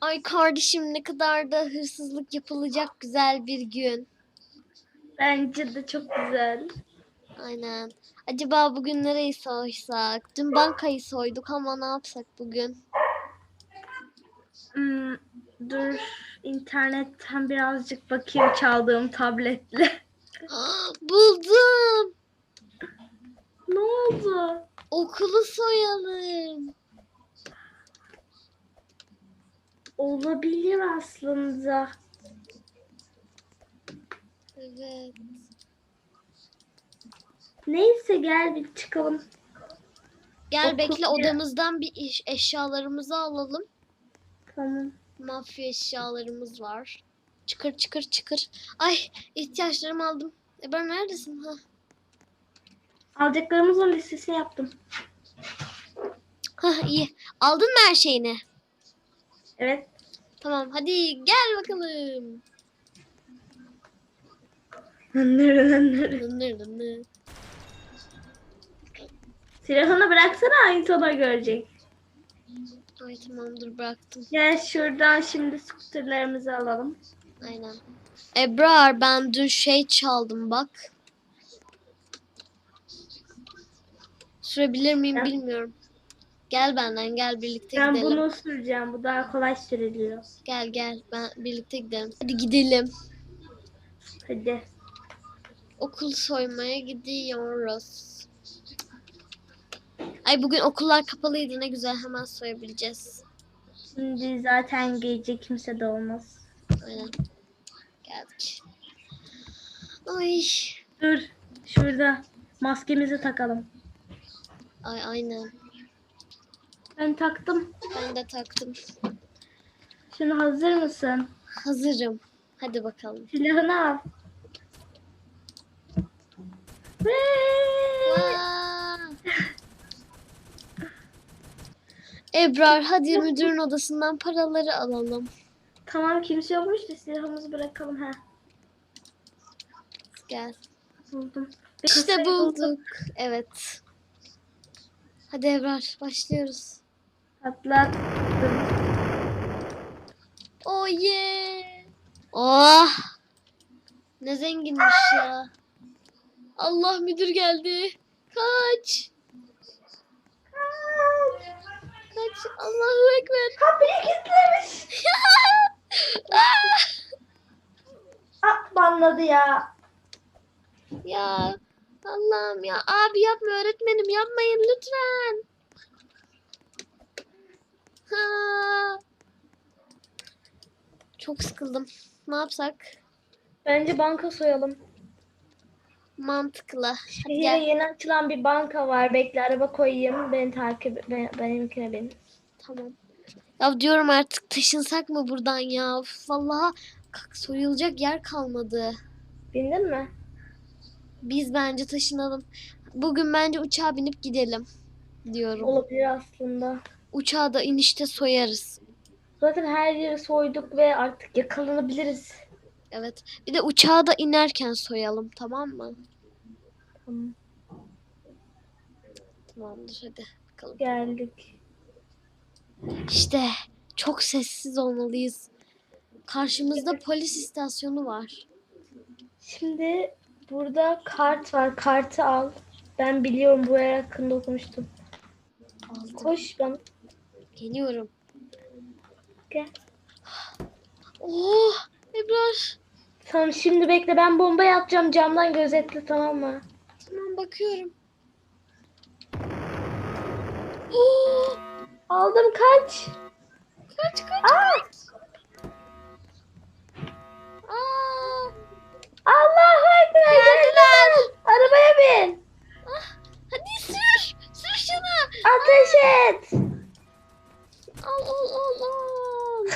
Ay kardeşim ne kadar da hırsızlık yapılacak güzel bir gün. Bence de çok güzel. Aynen. Acaba bugün nereyi soysak? Dün bankayı soyduk ama ne yapsak bugün? Hmm, dur internetten birazcık bakayım çaldığım tabletle. Buldum. ne oldu? Okulu soyalım. Olabilir aslında. Evet. Neyse gel bir çıkalım. Gel Okul bekle ya. odamızdan bir iş, eşyalarımızı alalım. Tamam. Mafya eşyalarımız var. Çıkır çıkır çıkır. Ay ihtiyaçlarımı aldım. E ben neredesin? Ha. Alacaklarımızın listesini yaptım. Ha iyi. Aldın mı her şeyini? Evet. Tamam hadi gel bakalım. Dınır dınır. Silahını bıraksana aynı sana görecek. Ay tamam dur bıraktım. Gel şuradan şimdi skuterlerimizi alalım. Aynen. Ebrar ben dün şey çaldım bak. Sürebilir miyim Ben- bilmiyorum. Gel benden gel birlikte Ben gidelim. bunu süreceğim. Bu daha kolay sürülüyor. Gel gel ben birlikte gidelim. Hadi gidelim. Hadi. Okul soymaya gidiyoruz. Ay bugün okullar kapalıydı ne güzel hemen soyabileceğiz. Şimdi zaten gece kimse de olmaz. Aynen. Geldik. Ay. Dur. Şurada maskemizi takalım. Ay aynen. Ben taktım. Ben de taktım. Şimdi hazır mısın? Hazırım. Hadi bakalım. Silahını al. Ebrar hadi müdürün odasından paraları alalım. Tamam kimse yokmuş da silahımızı bırakalım ha. Gel. Buldum. İşte Kasayı bulduk. Evet. Hadi Ebrar başlıyoruz. Atlattım. Oh yeah. Oh. Ne zenginmiş ya. Allah müdür geldi. Kaç. Kaç. Allahu Ekber. Kapıyı kilitlemiş. Ah banladı ya. ya Allah'ım ya. Abi yapma öğretmenim yapmayın lütfen. Ha. Çok sıkıldım. Ne yapsak? Bence banka soyalım. Mantıklı. Şehire gel. yeni açılan bir banka var. Bekle araba koyayım. Beni takip ben, benimkine bin. Tamam. Ya diyorum artık taşınsak mı buradan ya? Üf, Vallahi k- soyulacak yer kalmadı. Bindin mi? Biz bence taşınalım. Bugün bence uçağa binip gidelim diyorum. Olabilir aslında. Uçağı da inişte soyarız. Zaten her yeri soyduk ve artık yakalanabiliriz. Evet. Bir de uçağı da inerken soyalım tamam mı? Tamam. Tamamdır hadi bakalım. Geldik. İşte çok sessiz olmalıyız. Karşımızda polis istasyonu var. Şimdi burada kart var. Kartı al. Ben biliyorum bu yer hakkında okumuştum. Aldım. Koş bana. Geliyorum. Gel. Oh Ebrar. Tamam şimdi bekle ben bombayı atacağım camdan gözetle tamam mı? Tamam bakıyorum. Oh, Aldım kaç. kaç kaç Aa! kaç. Aa, Allahu Ekber geldiler. Arabaya bin. ah, hadi sür. Sür şunu. Ateş et. Al al al al.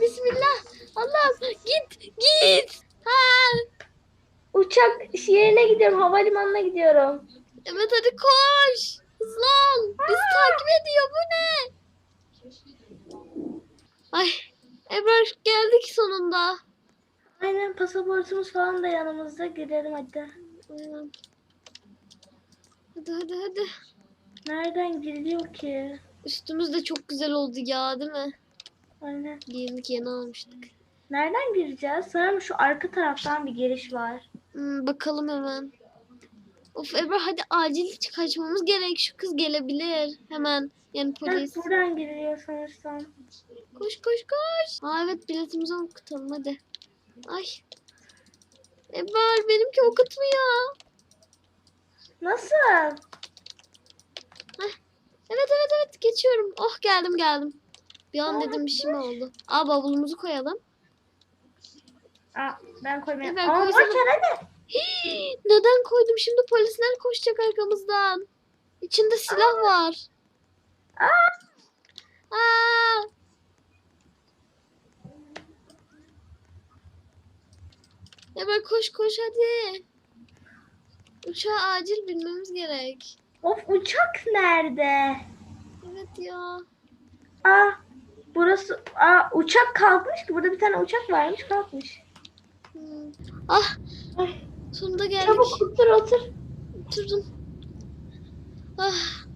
Bismillah. Allah'ım git git. Ha. Uçak yerine gidiyorum. Havalimanına gidiyorum. Evet hadi koş. Hızlı ol. Bizi takip ediyor. Bu ne? Ay Ebrar geldik sonunda. Aynen pasaportumuz falan da yanımızda. Gidelim hadi. Aynen. Hadi hadi hadi. Nereden giriliyor ki? Üstümüz de çok güzel oldu ya değil mi? Aynen. Giyinlik yeni almıştık. Nereden gireceğiz? Sanırım şu arka taraftan bir giriş var. Hmm, bakalım hemen. Of Ebru hadi acil kaçmamız gerek. Şu kız gelebilir. Hemen. Yani polis. Heh, buradan giriliyor sanırsam. Koş koş koş. Aa evet biletimizi okutalım hadi. Ay. Ebru benimki okutmuyor. Nasıl? Evet evet evet geçiyorum. Oh geldim geldim. Bir an Aa, dedim bir şey mi oldu? Aa bavulumuzu koyalım. Aa, ben koymayayım. Evet, koysana. boş ver hadi. Hii, Neden koydum? Şimdi polisler koşacak arkamızdan. İçinde silah var. Aa, Aa! Hemen koş koş hadi. Uçağa acil binmemiz gerek. Of uçak nerede? Evet ya. Aa, burası aa, uçak kalkmış ki. Burada bir tane uçak varmış kalkmış. Hmm. Ah Ay, sonunda geldik. çabuk otur otur. Oturdum. Ah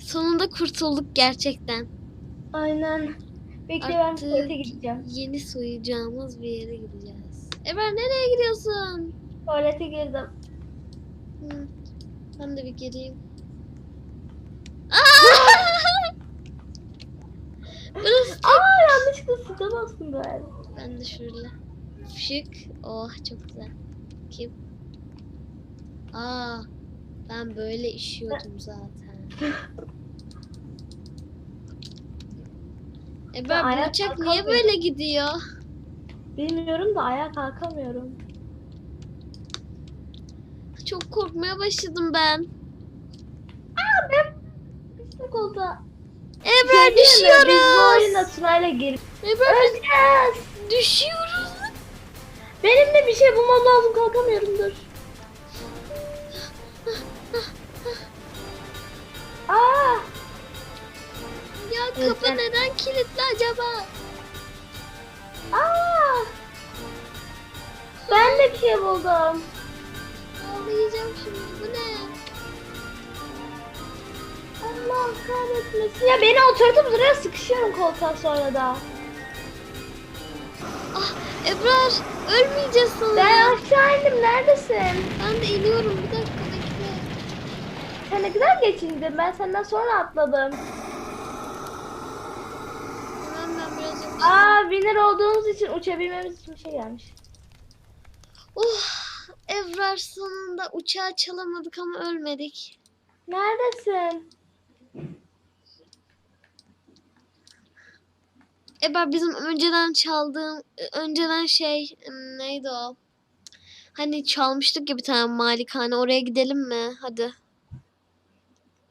sonunda kurtulduk gerçekten. Aynen. Bekle ben tuvalete gideceğim. Yeni soyacağımız bir yere gideceğiz. Eber nereye gidiyorsun? Tuvalete girdim. Hı, Ben de bir gireyim. Aa! Burası Aa yanlışlıkla sıka bastım ben. Ben de şöyle. Şık. Oh çok güzel. Kim? Aa, ben böyle işiyordum zaten. E ben bu ayağa uçak niye böyle gidiyor? Bilmiyorum da ayağa kalkamıyorum. Çok korkmaya başladım ben. Aa ben pislik oldu. Ebrar Biz bu düşüyoruz. Tuna'yla girip Ebrar öleceğiz. düşüyoruz. Benim de bir şey bulmam lazım kalkamıyorum dur. Aa, Ya kapı ben- neden kilitli acaba? aa. Ben de bir şey buldum. Ağlayacağım şimdi. Bu ne? Allah kahretmesin. Ya beni oturtup buraya sıkışıyorum koltuğa sonra da. Ah Ebrar ölmeyeceğiz sanırım. Ben aşağı indim neredesin? Ben de iniyorum bir dakika bekle. Sen ne kadar geç indin? Ben senden sonra atladım. Hemen ben biraz. Aa winner olduğumuz için uçabilmemiz için bir şey gelmiş. Oh Ebrar sonunda uçağı çalamadık ama ölmedik. Neredesin? Ebrar bizim önceden çaldığım önceden şey neydi o? Hani çalmıştık ya bir tane malikane oraya gidelim mi? Hadi.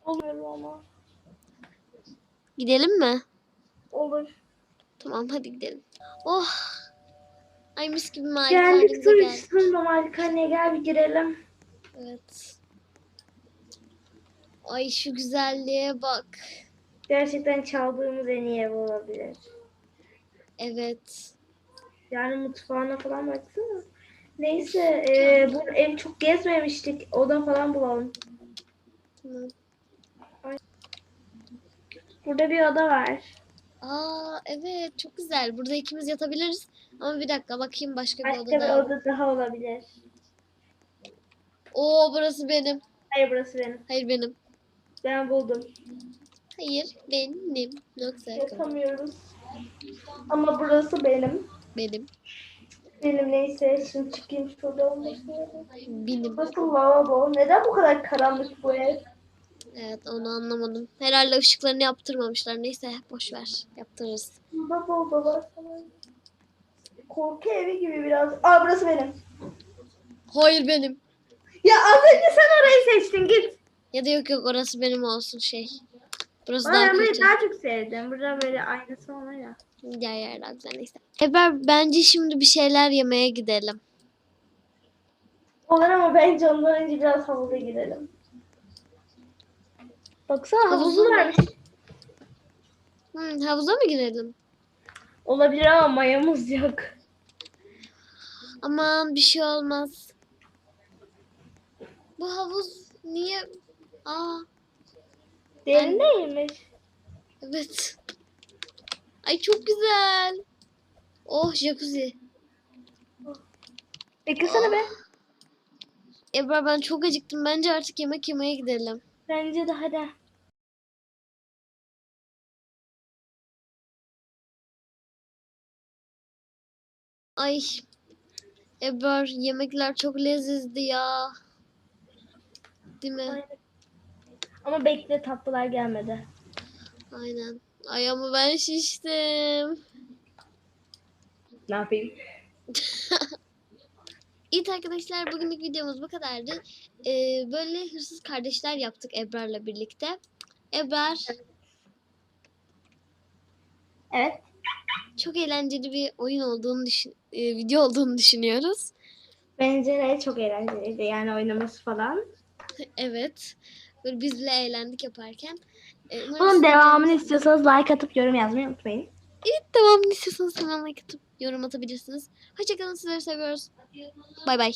Olur ama. Gidelim mi? Olur. Tamam hadi gidelim. Oh. Ay mis gibi Geldik malikanemize tur geldik. sonunda Malikaneye gel bir girelim. Evet. Ay şu güzelliğe bak. Gerçekten çaldığımız en iyi ev olabilir. Evet. Yani mutfağına falan baksana. Neyse e, bu ev çok gezmemiştik. Oda falan bulalım. Tamam. Burada bir oda var. Aa evet çok güzel. Burada ikimiz yatabiliriz. Ama bir dakika bakayım başka bir Başka oda bir daha. oda daha olabilir. Oo burası benim. Hayır burası benim. Hayır benim. Ben buldum. Hayır benim. Yoksa Yapamıyoruz. Ama burası benim. benim. Benim neyse şimdi çıkayım şurada olması. Benim. Burası lavabo. Neden bu kadar karanlık bu ev? Evet onu anlamadım. Herhalde ışıklarını yaptırmamışlar. Neyse boş ver. Yaptırırız. Baba sana. Korku evi gibi biraz. Aa burası benim. Hayır benim. Ya az önce sen orayı seçtin git. Ya da yok yok orası benim olsun şey. Burası daha ben burayı kötü. daha çok sevdim. Burada böyle aynası var ya. Diğer yer daha güzel neyse. Eber bence şimdi bir şeyler yemeye gidelim. Olur ama bence ondan önce biraz havuza gidelim. Baksana havuzu Havuzu varmış. Hmm, havuza mı girelim? Olabilir ama mayamız yok. Aman bir şey olmaz. Bu havuz niye? Aa Derin değilmiş. Evet. Ay çok güzel. Oh jacuzzi. Beklesene be. Ebrar ben çok acıktım. Bence artık yemek yemeye gidelim. Bence de hadi. Ay. Ebrar yemekler çok lezizdi ya. Değil mi? Aynen. Ama bekle tatlılar gelmedi. Aynen. Ay ama ben şiştim. Ne yapayım? Evet arkadaşlar bugünlük videomuz bu kadardı. Ee, böyle hırsız kardeşler yaptık Ebrar'la birlikte. Ebrar Evet. çok eğlenceli bir oyun olduğunu düşün e, video olduğunu düşünüyoruz. Bence de çok eğlenceliydi yani oynaması falan. Evet. Böyle biz bile eğlendik yaparken. Ee, Bunun devamını istiyorsanız like atıp yorum yazmayı unutmayın. Evet devamını istiyorsanız hemen like atıp yorum atabilirsiniz. Hoşçakalın sizleri seviyoruz. Bay bay.